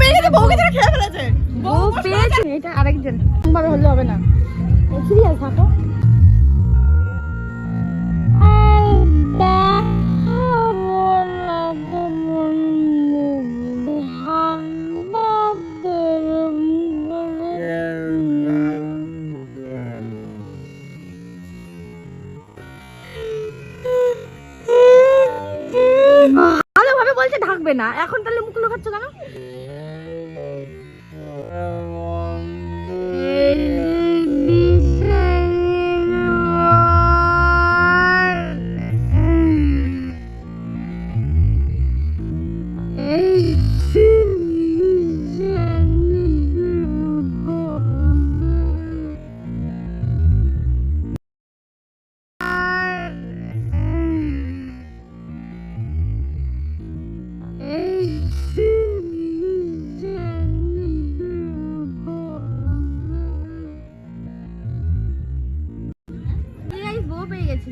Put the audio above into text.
পেয়ে গেছে বউকে ধরে খেয়ে ফেলেছে বউ পেয়েছে এটা আরেকজন। ভাবে হলে হবে না। সিরিয়াস থাকো। ভালোভাবে ঢাকবে না। এখন তাহলে মুখ লুকাচ্ছ কেন? বউ পেয়ে গেছি।